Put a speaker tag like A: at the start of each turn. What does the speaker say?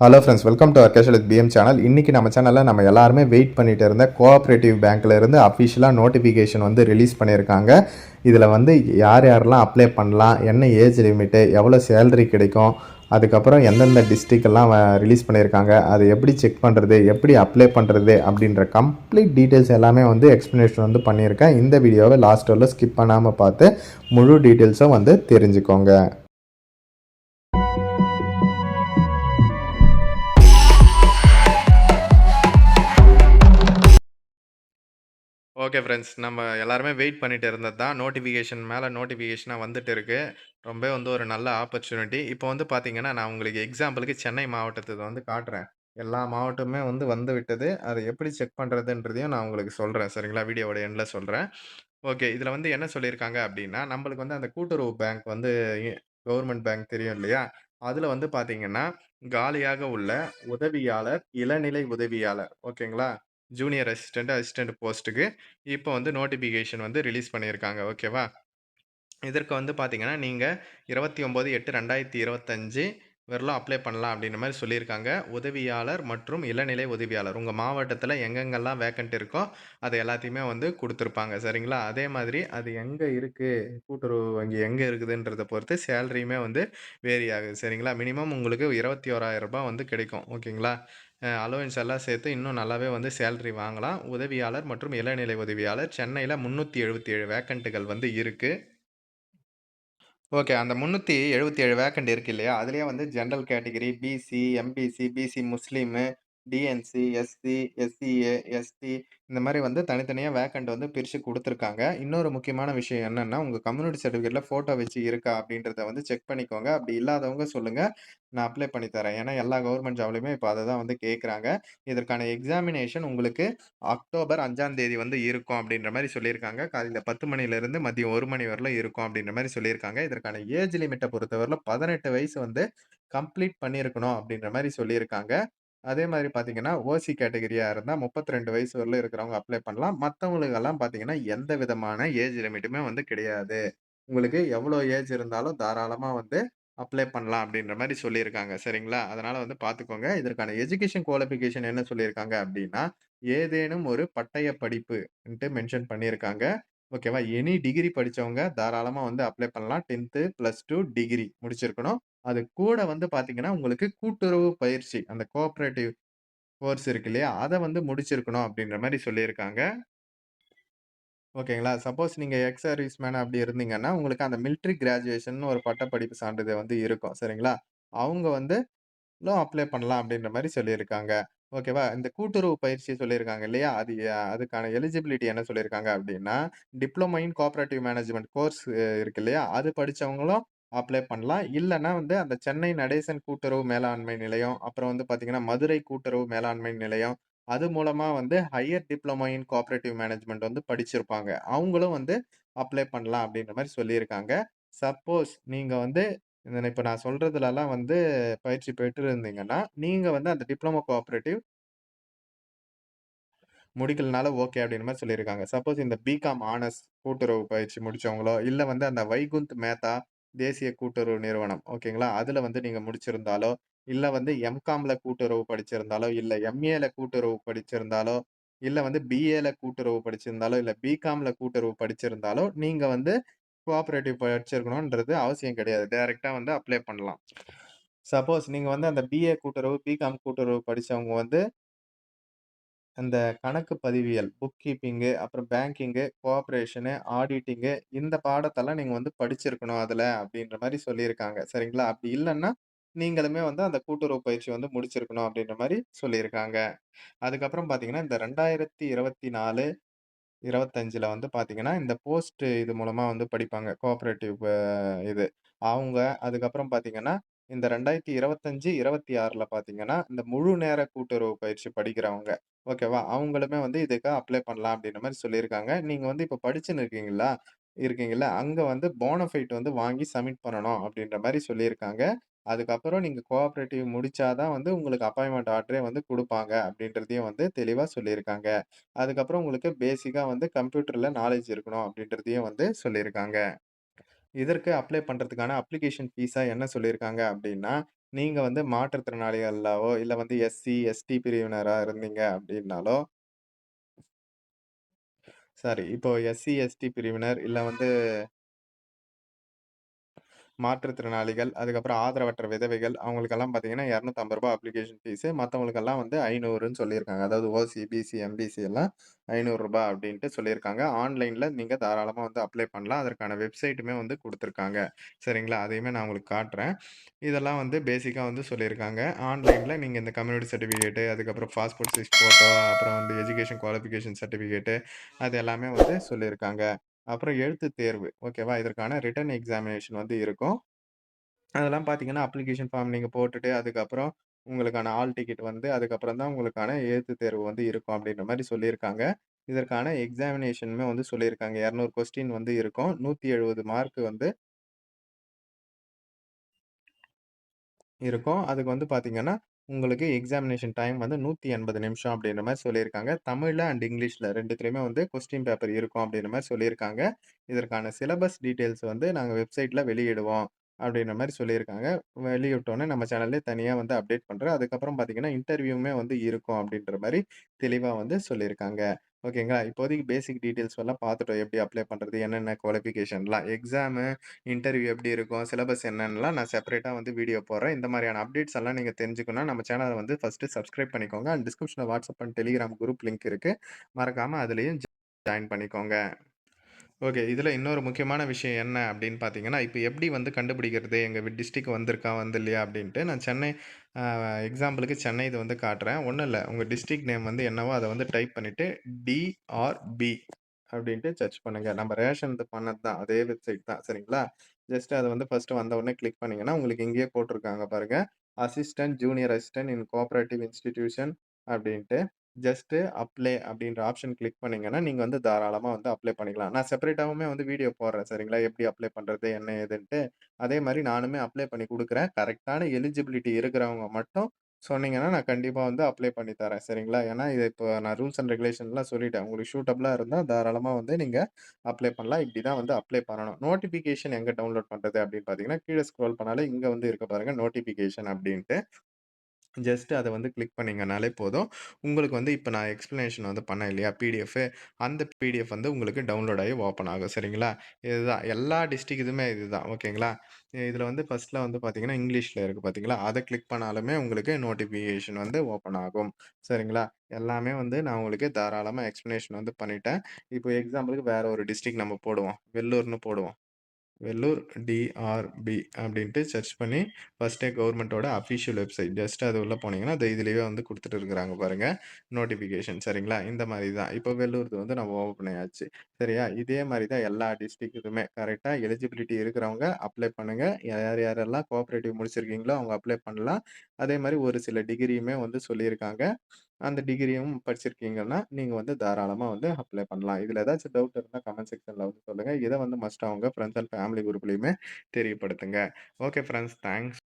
A: Hello friends welcome to அர்கேஷல் PM channel இன்றைக்கி நம்ம சேனலில் நம்ம எல்லாருமே வெயிட் பண்ணிட்டு இருந்த கோஆப்ரேட்டிவ் பேங்க்ல இருந்து அஃபிஷியலாக நோட்டிஃபிகேஷன் வந்து ரிலீஸ் பண்ணியிருக்காங்க இதில் வந்து யார் யாரெல்லாம் அப்ளை பண்ணலாம் என்ன ஏஜ் லிமிட்டு எவ்வளோ சேலரி கிடைக்கும் அதுக்கப்புறம் எந்தெந்த district ரிலீஸ் பண்ணியிருக்காங்க அதை எப்படி செக் பண்ணுறது எப்படி அப்ளை பண்ணுறது அப்படின்ற கம்ப்ளீட் டீட்டெயில்ஸ் எல்லாமே வந்து எக்ஸ்ப்ளனேஷன் வந்து பண்ணியிருக்கேன். இந்த வீடியோவை லாஸ்ட் வரல ஸ்கிப் பண்ணாமல் பார்த்து முழு டீட்டெயில்ஸும் வந்து தெரிஞ்சுக்கோங்க. Okay friends. நம்ம எல்லாருமே வெயிட் பண்ணிட்டு இருந்தது தான். நோட்டிஃபிகேஷன் மேலே நோட்டிஃபிகேஷனாக வந்துட்டு இருக்கு. ரொம்ப வந்து ஒரு நல்ல ஆப்பர்ச்சுனிட்டி. இப்போ வந்து பார்த்தீங்கன்னா நான் உங்களுக்கு எக்ஸாம்பிளுக்கு சென்னை மாவட்டத்தை வந்து காட்டுறேன். எல்லா மாவட்டமுமே வந்து வந்து விட்டது. அதை எப்படி செக் பண்ணுறதுன்றதையும் நான் உங்களுக்கு சொல்கிறேன் சரிங்களா? வீடியோவோட எண்டில் சொல்கிறேன் ஓகே இதில் வந்து என்ன சொல்லியிருக்காங்க அப்படின்னா நம்மளுக்கு வந்து அந்த கூட்டுறவு பேங்க் வந்து கவர்மெண்ட் பேங்க் தெரியும் இல்லையா? அதில் வந்து பார்த்தீங்கன்னா காலியாக உள்ள உதவியாளர் இளநிலை உதவியாளர். ஓகேங்களா? ஜூனியர் அசிஸ்டண்ட் அசிஸ்டண்ட் போஸ்ட்டுக்கு இப்போ வந்து நோட்டிஃபிகேஷன் வந்து ரிலீஸ் பண்ணியிருக்காங்க. ஓகேவா? இதற்கு வந்து பார்த்தீங்கன்னா நீங்கள் இருபத்தி ஒம்பது எட்டு ரெண்டாயிரத்தி இருபத்தஞ்சு வெறும் அப்ளை பண்ணலாம் அப்படின்ற மாதிரி சொல்லியிருக்காங்க. உதவியாளர் மற்றும் இளநிலை உதவியாளர் உங்கள் மாவட்டத்தில் எங்கெங்கெல்லாம் வேக்கண்ட் இருக்கோ அது எல்லாத்தையுமே வந்து கொடுத்துருப்பாங்க. சரிங்களா? அதே மாதிரி அது எங்கே இருக்குது கூட்டுறவு வங்கி எங்கே இருக்குதுன்றதை பொறுத்து சேலரியுமே வந்து வேரி ஆகுது. சரிங்களா? மினிமம் உங்களுக்கு இருபத்தி ஓராயிரம் ரூபாய் வந்து கிடைக்கும். ஓகேங்களா? அலோவன்ஸ் எல்லாம் சேர்த்து இன்னும் நல்லாவே வந்து சேலரி வாங்கலாம். உதவியாளர் மற்றும் இளநிலை உதவியாளர். சென்னையில் முந்நூற்றி எழுபத்தி ஏழு வேக்கண்ட்டுகள் வந்து இருக்குது ஓகே அந்த முந்நூற்றி எழுபத்தி ஏழு வேக்கண்ட் இருக்கு இல்லையா? அதுலேயே வந்து general category BC MBC BC Muslim DNC SC SCA ST இந்த மாதிரி வந்து தனித்தனியாக வேக்கண்ட் வந்து பிரித்து கொடுத்துருக்காங்க. இன்னொரு முக்கியமான விஷயம் என்னென்னா உங்கள் கம்யூனிட்டி சர்டிஃபிகேட்டில் ஃபோட்டோ வச்சு இருக்கா அப்படின்றத வந்து செக் பண்ணிக்கோங்க. அப்படி இல்லாதவங்க சொல்லுங்கள் நான் அப்ளை பண்ணி தரேன். ஏன்னா எல்லா கவர்மெண்ட் ஜாப்லையுமே இப்போ அதை தான் வந்து கேட்குறாங்க இதற்கான எக்ஸாமினேஷன் உங்களுக்கு அக்டோபர் அஞ்சாம் தேதி வந்து இருக்கும் அப்படின்ற மாதிரி சொல்லியிருக்காங்க. காலையில் பத்து மணிலேருந்து மதியம் ஒரு மணி வரல இருக்கும் அப்படின்ற மாதிரி சொல்லியிருக்காங்க. இதற்கான ஏஜ் லிமிட்டை பொறுத்தவரையில் பதினெட்டு வயசு வந்து கம்ப்ளீட் பண்ணியிருக்கணும் அப்படின்ற மாதிரி சொல்லியிருக்காங்க. அதே மாதிரி பார்த்தீங்கன்னா ஓசி கேட்டகிரியாக இருந்தால் முப்பத்தி ரெண்டு வயசு வரல இருக்கிறவங்க அப்ளை பண்ணலாம். மற்றவங்களுக்கெல்லாம் பார்த்தீங்கன்னா, எந்த விதமான ஏஜ் லிமிட்டுமே வந்து கிடையாது. உங்களுக்கு எவ்வளோ ஏஜ் இருந்தாலும் தாராளமாக வந்து அப்ளை பண்ணலாம் அப்படின்ற மாதிரி சொல்லியிருக்காங்க. சரிங்களா? அதனால் வந்து பார்த்துக்கோங்க. இதற்கான எஜுகேஷன் குவாலிஃபிகேஷன் என்ன சொல்லியிருக்காங்க அப்படின்னா, ஏதேனும் ஒரு பட்டய படிப்புன்ட்டு மென்ஷன் பண்ணியிருக்காங்க. ஓகேவா? எனி டிகிரி படிச்சவங்க தாராளமாக வந்து அப்ளை பண்ணலாம். டென்த்து ப்ளஸ் டூ டிகிரி முடிச்சிருக்கணும். அது கூட வந்து பார்த்தீங்கன்னா, உங்களுக்கு கூட்டுறவு பயிற்சி அந்த கோஆப்பரேட்டிவ் கோர்ஸ் இருக்கு இல்லையா? அத வந்து முடிச்சிருக்கணும் அப்படின்ற மாரி சொல்லியிருக்காங்க. ஓகேங்களா? சப்போஸ் நீங்க எக்ஸ் சர்வீஸ் மேன் அப்படி இருந்தீங்கன்னா, உங்களுக்கு அந்த மிலிட்டரி கிராஜுவேஷன்னு ஒரு பட்டப்படிப்பு சான்றிதழ் வந்து இருக்கும். சரிங்களா? அவங்க வந்து லோ அப்ளை பண்ணலாம் அப்படின்ற மாரி சொல்லியிருக்காங்க. ஓகேவா? இந்த கூட்டுறவு பயிற்சி சொல்லியிருக்காங்க இல்லையா? அது அதுக்கான எலிஜிபிலிட்டி என்ன சொல்லியிருக்காங்க அப்படின்னா, diploma in cooperative management course இருக்கு இல்லையா? அது படிச்சவங்களும் அப்ளை பண்ணலாம். இல்லைன்னா வந்து அந்த சென்னை நடேசன் கூட்டுறவு மேலாண்மை நிலையம், அப்புறம் வந்து பார்த்திங்கன்னா மதுரை கூட்டுறவு மேலாண்மை நிலையம், அது மூலமாக வந்து higher diploma in cooperative management வந்து படிச்சிருப்பாங்க. அவங்களும் வந்து அப்ளை பண்ணலாம் அப்படின்ற மாதிரி சொல்லியிருக்காங்க. சப்போஸ் நீங்கள் வந்து இந்த இப்போ நான் சொல்கிறதுலலாம் வந்து பயிற்சி பெற்று இருந்தீங்கன்னா, நீங்கள் வந்து அந்த டிப்ளமோ கோஆப்ரேட்டிவ் முடிக்கலனால ஓகே அப்படின்ற மாதிரி சொல்லியிருக்காங்க. சப்போஸ் இந்த பிகாம் ஆனர்ஸ் கூட்டுறவு பயிற்சி முடிச்சவங்களோ, இல்லை வந்து அந்த வைகுந்த் மேத்தா தேசிய கூட்டுறவு நிறுவனம் ஓகேங்களா? அதில் வந்து நீங்கள் முடிச்சிருந்தாலோ, இல்லை வந்து எம்காமில் கூட்டுறவு படிச்சிருந்தாலோ, இல்லை எம்ஏல கூட்டுறவு படிச்சிருந்தாலோ, இல்லை வந்து பிஏல கூட்டுறவு படிச்சிருந்தாலோ, இல்லை பிகாம்ல கூட்டுறவு படிச்சிருந்தாலோ, நீங்கள் வந்து கோஆப்ரேட்டிவ் படிச்சிருக்கணுன்றது அவசியம் கிடையாது. டைரெக்டாக வந்து அப்ளை பண்ணலாம். சப்போஸ் நீங்கள் வந்து அந்த பிஏ கூட்டுறவு, பிகாம் கூட்டுறவு படித்தவங்க வந்து அந்த கணக்கு பதிவியல், புக் கீப்பிங்கு, அப்புறம் பேங்கிங்கு, கோஆப்பரேஷனு, ஆடிட்டிங்கு இந்த பாடத்தெல்லாம் நீங்க வந்து படிச்சிருக்கணும் அதுல அப்படின்ற மாரி சொல்லியிருக்காங்க. சரிங்களா? அப்படி இல்லன்னா, நீங்களுமே வந்து அந்த கூட்டுறவு பயிற்சி வந்து முடிச்சிருக்கணும் அப்படின்ற மாரி சொல்லியிருக்காங்க. அதுக்கப்புறம் பார்த்தீங்கன்னா, இந்த 2024, 25ல வந்து பார்த்தீங்கன்னா, இந்த போஸ்ட் இது மூலமா வந்து படிப்பாங்க. கோஆப்பரேட்டிவ் அ இது. அவங்க அதுக்கப்புறம் பார்த்தீங்கன்னா, இந்த 2025, 26ல பார்த்தீங்கன்னா, இந்த முழு நேர கூட்டுறவு பயிற்சி படிக்கிறவங்க. ஓகேவா? அவங்களுமே வந்து இதுக்கு அப்ளை பண்ணலாம் அப்படின்ற மாரி சொல்லியிருக்காங்க. நீங்க வந்து இப்ப படிச்சுன்னு இருக்கீங்களா இருக்கீங்கல்ல, அங்க வந்து போனஃபைட் வந்து வாங்கி சப்மிட் பண்ணணும் அப்படின்ற மாரி சொல்லியிருக்காங்க. அதுக்கப்புறம் நீங்க கோஆப்பரேட்டிவ் முடிச்சா தான் வந்து உங்களுக்கு அப்பாயின்ட்மென்ட் ஆர்டரே வந்து குடுப்பாங்க அப்படின்றதையும் வந்து தெளிவா சொல்லியிருக்காங்க. அதுக்கப்புறம் உங்களுக்கு பேசிக்கா வந்து கம்ப்யூட்டர்ல நாலேட்ஜ் இருக்கணும் அப்படின்றதையும் வந்து சொல்லியிருக்காங்க. இதற்கு அப்ளை பண்றதுக்கான அப்ளிகேஷன் ஃபீஸா என்ன சொல்லியிருக்காங்க அப்படின்னா, நீங்க வந்து மாற்றுத்திறனாளிகளாவோ, இல்ல வந்து எஸ்சி, எஸ்டி பிரிவினரா இருந்தீங்க அப்படின்னாலோ சாரி இப்போ எஸ்சி, எஸ்டி பிரிவினர் இல்ல வந்து மாற்றுத்திறனாளிகள், அதுக்கப்புறம் ஆதரவற்ற விதவைகள் அவங்களுக்கெல்லாம் பார்த்தீங்கன்னா, இரநூத்தம்பது ரூபாய் அப்ளிகேஷன் ஃபீஸு. மற்றவங்களுக்கெல்லாம் வந்து 500ன்னு சொல்லியிருக்காங்க. அதாவது ஓசி, பிசி, எம்பிசி எல்லாம் ஐநூறுரூபா அப்படின்ட்டு சொல்லியிருக்காங்க. ஆன்லைனில் நீங்கள் தாராளமாக வந்து அப்ளை பண்ணலாம். அதற்கான வெப்சைட்டுமே வந்து கொடுத்துருக்காங்க சரிங்களா? அதையுமே நான் உங்களுக்கு காட்டுறேன். இதெல்லாம் வந்து பேசிக்காக வந்து சொல்லியிருக்காங்க. ஆன்லைனில் நீங்கள் இந்த கம்யூனிட்டி சர்டிஃபிகேட்டு, அதுக்கப்புறம் பாஸ்போர்ட் சைஸ் ஃபோட்டோ, அப்புறம் வந்து எஜுகேஷன் குவாலிஃபிகேஷன் சர்டிஃபிகேட்டு அது எல்லாமே வந்து சொல்லியிருக்காங்க. அப்புறம் எழுத்து தேர்வு. ஓகேவா? இதற்கான ரிட்டன் எக்ஸாமினேஷன் வந்து இருக்கும். அதெல்லாம் பார்த்தீங்கன்னா, அப்ளிகேஷன் ஃபார்ம் நீங்கள் போட்டுட்டு, அதுக்கப்புறம் உங்களுக்கான ஆல் டிக்கெட் வந்து, அதுக்கப்புறம் தான் உங்களுக்கான எழுத்து தேர்வு வந்து இருக்கும் அப்படின்ற மாதிரி சொல்லியிருக்காங்க. இதற்கான எக்ஸாமினேஷனுமே வந்து சொல்லியிருக்காங்க. 200 கொஸ்டின் வந்து இருக்கும். 170 மார்க் வந்து இருக்கும். அதுக்கு வந்து பார்த்தீங்கன்னா, உங்களுக்கு எக்ஸாமினேஷன் டைம் வந்து 180 நிமிஷம் அப்படின்ற மாதிரி சொல்லியிருக்காங்க. தமிழில் அண்ட் இங்கிலீஷில் ரெண்டுத்துலேயுமே வந்து கொஸ்டின் பேப்பர் இருக்கும் அப்படின்ற மாதிரி சொல்லியிருக்காங்க. இதற்கான சிலபஸ் டீட்டெயில்ஸ் வந்து நாங்கள் வெப்சைட்டில் வெளியிடுவோம். அப்படின்ற மாதிரி சொல்லியிருக்காங்க. வெளியிட்டோன்னே நம்ம சேனல்லே தனியாக வந்து அப்டேட் பண்ணுறேன் அதுக்கப்புறம் பார்த்தீங்கன்னா, இன்டர்வியூமே வந்து இருக்கும் அப்படின்ற மாதிரி தெளிவாக வந்து சொல்லியிருக்காங்க. ஓகேங்களா? இப்போதைக்கு பேசிக் டீட்டெயில்ஸ் எல்லாம் பார்த்துட்டோம். எப்படி அப்ளை பண்ணுறது என்னென்ன குவாலிஃபிகேஷன்லாம் எக்ஸாமு, இன்டர்வியூ எப்படி இருக்கும்? சிலபஸ் என்னென்னலாம் நான் செப்பரேட்டாக வந்து வீடியோ போடுறேன். இந்த மாதிரியான அப்டேட்ஸ் எல்லாம் நீங்கள் தெரிஞ்சுக்கணும்னா, நம்ம சேனலை வந்து ஃபஸ்ட்டு சப்ஸ்கிரைப் பண்ணிக்கோங்க. அண்ட் டிஸ்கிரிப்ஷனில் WhatsApp and Telegram group link இருக்குது மறக்காமல் அதுலேயும் ஜாயின் பண்ணிக்கோங்க. ஓகே. இதில் இன்னொரு முக்கியமான விஷயம் என்ன அப்படின்னு பார்த்தீங்கன்னா, இப்போ எப்படி வந்து கண்டுபிடிக்கிறது? எங்கள் டிஸ்ட்ரிக் வந்திருக்கா, வந்துல்லையா அப்படின்ட்டு நான் சென்னை எக்ஸாம்பிளுக்கு சென்னை இது வந்து காட்டுறேன். ஒன்றும் இல்லை உங்கள் டிஸ்ட்ரிக் நேம் வந்து என்னவோ அதை வந்து டைப் பண்ணிவிட்டு டிஆர்பி அப்படின்ட்டு சர்ச் பண்ணுங்கள் நம்ம ரேஷன் இது பண்ணது தான். அதே வெப்சைட் தான். சரிங்களா? ஜஸ்ட் அதை வந்து ஃபஸ்ட்டு வந்த உடனே கிளிக் பண்ணிங்கன்னா உங்களுக்கு இங்கேயே போட்டிருக்காங்க பாருங்கள் assistant, junior assistant in cooperative institution அப்படின்ட்டு ஜஸ்ட்டு அப்ளை அப்படின்ற ஆப்ஷன் கிளிக் பண்ணீங்கன்னா, நீங்கள் வந்து தாராளமா வந்து அப்ளை பண்ணிக்கலாம். நான் செப்பரேட்டாவுமே வந்து வீடியோ போடுறேன். சரிங்களா? எப்படி அப்ளை பண்றது? என்ன ஏதுன்ட்டு. அதே மாரி நானுமே அப்ளை பண்ணி குடுக்குறேன். கரெக்ட்டான எலிஜிபிலிட்டி இருக்கிறவங்க மட்டும் சொன்னீங்கன்னா, நான் கண்டிப்பா வந்து அப்ளை பண்ணி தரேன். சரிங்களா? ஏன்னா, இது இப்போ நான் ரூல்ஸ் அண்ட் ரெகுலேஷன்லாம் சொல்லிட்டேன். உங்களுக்கு ஷூட்டபுளாக இருந்தா தாராளமா வந்து நீங்க அப்ளை பண்ணலாம். இப்படி தான் வந்து அப்ளை பண்ணணும். நோட்டிஃபிகேஷன் எங்க டவுன்லோட் பண்றது அப்படின்னு பார்த்தீங்கன்னா, கீழ ஸ்க்ரோல் பண்ணாலே இங்க வந்து இருக்கு பாருங்க நோட்டிஃபிகேஷன் அப்படின்ட்டு ஜஸ்ட்டு அதை வந்து கிளிக் பண்ணிங்கனாலே போதும். உங்களுக்கு வந்து இப்போ நான் எக்ஸ்ப்ளனேஷன் வந்து பண்ணேன் இல்லையா? பிடிஎஃப் அந்த பிடிஎஃப் வந்து உங்களுக்கு டவுன்லோட் ஆகி ஓப்பன் ஆகும். சரிங்களா? இதுதான் எல்லா டிஸ்ட்ரிக் இதுவுமே இதுதான். ஓகேங்களா? இதில் வந்து ஃபஸ்ட்டில் வந்து பார்த்தீங்கன்னா, இங்கிலீஷில் இருக்குது பார்த்தீங்களா? அதை கிளிக் பண்ணாலுமே உங்களுக்கு நோட்டிஃபிகேஷன் வந்து ஓப்பன் ஆகும். சரிங்களா? எல்லாமே வந்து நான் உங்களுக்கு தாராளமாக எக்ஸ்ப்ளனேஷன் வந்து பண்ணிட்டேன். இப்போ எக்ஸாம்பிளுக்கு வேறு ஒரு டிஸ்ட்ரிக்ட் நம்ம போடுவோம். வெள்ளூர்னு போடுவோம். வெள்ளூர் டிஆர்பி அப்படின்ட்டு சர்ச் பண்ணி ஃபர்ஸ்ட்டே கவர்மெண்ட்டோட அஃபிஷியல் வெப்சைட் ஜஸ்ட் அது உள்ளே போனீங்கன்னா, அது இதுலேயே வந்து கொடுத்துட்டு இருக்கிறாங்க பாருங்கள் நோட்டிஃபிகேஷன் சரிங்களா? இந்த மாதிரி தான். இப்போ வெள்ளூர்து வந்து நம்ம ஓப்பன் ஆயாச்சு சரியா? இதே மாதிரி தான் எல்லா டிஸ்ட்ரிக்ட்டுமே கரெக்டாக எலிஜிபிலிட்டி இருக்கிறவங்க அப்ளை பண்ணுங்கள் யார் யாரெல்லாம் கோஆப்ரேட்டிவ் முடிச்சிருக்கீங்களோ அவங்க அப்ளை பண்ணலாம். அதே மாதிரி ஒரு சில டிகிரியுமே வந்து சொல்லியிருக்காங்க. அந்த டிகிரியும் படிச்சிருக்கீங்கன்னா, நீங்கள் வந்து தாராளமாக வந்து அப்ளை பண்ணலாம். இதில் ஏதாச்சும் டவுட் இருந்தால் கமெண்ட் செக்ஷனில் வந்து சொல்லுங்கள் இதை வந்து மஸ்ட் அவங்க ஃப்ரெண்ட்ஸ் அண்ட் ஃபேமிலி குரூப்லேயுமே தெரியப்படுத்துங்க. Okay friends thanks.